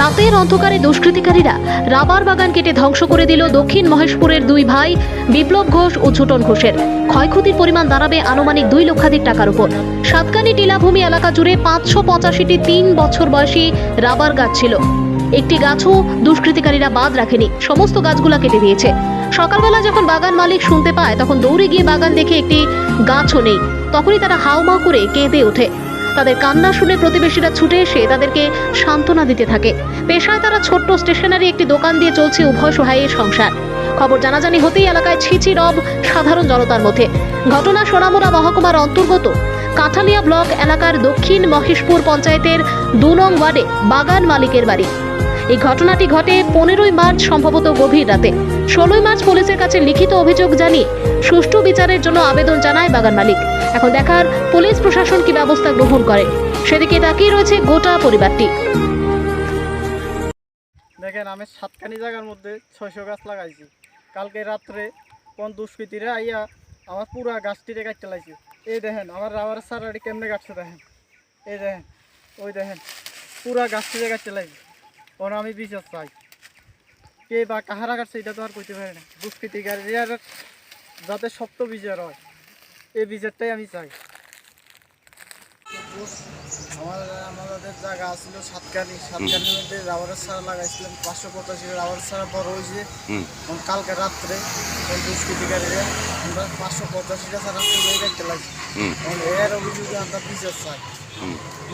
রাতের অন্ধকারে দুষ্কৃতিকারীরা রাবার বাগান কেটে ধ্বংস করে দিল দক্ষিণ মহেশপুরের দুই ভাই, বিপ্লব ঘোষ ও ছোটন ঘোষের। ক্ষয়ক্ষতির পরিমাণ দাঁড়াবে আনুমানিক দুই লক্ষাধিক টাকার উপর। সাতকানি টিলাভূমি এলাকা জুড়ে পাঁচশো পঁচাশিটি তিন বছর বয়সী রাবার গাছ ছিল। একটি গাছও দুষ্কৃতিকারীরা বাদ রাখেনি, সমস্ত গাছগুলা কেটে দিয়েছে। সকালবেলা যখন বাগান মালিক শুনতে পায়, তখন দৌড়ে গিয়ে বাগান দেখে একটি গাছও নেই। তখনই তারা হাউমাউ করে কেঁদে ওঠে। তাদের কান্না শুনে প্রতিবেশীরা ছুটে এসে তাদেরকে সান্ত্বনা দিতে থাকে। পেশায় তারা ছোট্ট স্টেশনারি একটি দোকান দিয়ে চলছে উভয় সহায়ের সংসার। খবর জানাজানি হতেই এলাকায় ছিচি রব সাধারণ জনতার মধ্যে। ঘটনা সোনামুড়া মহকুমার অন্তর্গত কাঠালিয়া ব্লক এলাকার দক্ষিণ মহেশপুর পঞ্চায়েতের দু নং ওয়ার্ডে বাগান মালিকের বাড়ি। এই ঘটনাটি ঘটে পনেরোই মার্চ, সম্ভবত গভীর রাতে। ষোলোই মার্চ পুলিশের কাছে লিখিত অভিযোগ জানিয়ে সুষ্ঠু বিচারের জন্য আবেদন জানায় বাগান মালিক। এখন দেখার পুলিশ প্রশাসন কি ব্যবস্থা গ্রহণ করে, সেদিকে তাকিয়ে রয়েছে গোটা পরিবারটি। দেখেন, আমি সাতখানি জায়গার মধ্যে ছয়শো গাছ লাগাইছি। কালকে রাত্রে কোন দুষ্কৃতীরা আইয়া আমার পুরা গাছটিরে কাটতে লাইছে। এই দেখেন, আমার রাবার সারাটি কেমনে কাটছে দেখেন? এই দেখেন, ওই দেখেন, পুরা গাছটিরে কাটতে লাইছে। কোন আমি বিচার চাই। কে বা কাহারা কাটছে এটা তো আর কইতে পারি না। দুষ্কৃতিকারীরা যাতে শক্ত বিজয় হয়, এই বিচারটাই আমি চাই। আমার আমাদের জায়গা ছিল সাতকানি। সাতকানির মধ্যে রাবারের সারা লাগাইছিলাম পাঁচশো পঁচাশি রাবারের সারা বড় হয়েছে। কালকে রাত্রে ওই দুষ্কৃতিকারীরা আমরা পাঁচশো পঁচাশিটা সারা তুলে দেখতে লাগছি এবং এর অভিযোগে আমরা বিচার চাই।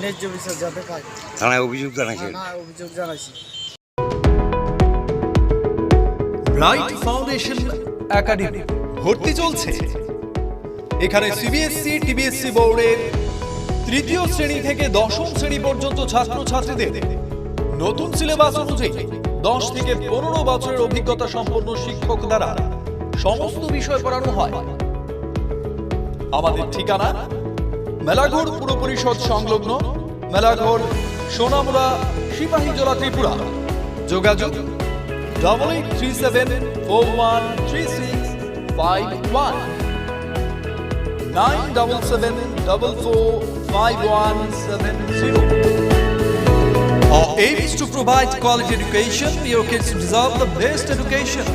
ন্যায্য বিচার যাতে পাই। থানায় অভিযোগ জানাইছেন? না অভিযোগ জানাইছি। ব্রাইট ফাউন্ডেশন একাডেমি ভর্তি চলছে। এখানে সিবিএসসি টিবিএসসি বোর্ডের তৃতীয় শ্রেণি থেকে দশম শ্রেণি পর্যন্ত ছাত্রছাত্রীদের নতুন সিলেবাস অনুযায়ী দশ থেকে পনেরো বছরের অভিজ্ঞতা সম্পন্ন শিক্ষক দ্বারা সমস্ত বিষয় পড়ানো হয়। আমাদের ঠিকানা মেলাঘর পুর পরিষদ সংলগ্ন মেলাঘর, সোনামুড়া সিপাহীজলা ত্রিপুরা। যোগাযোগ double eight three seven four one three six five one Nine double seven double four five one seven zero. Our aim is to provide quality education for your kids to deserve the best education.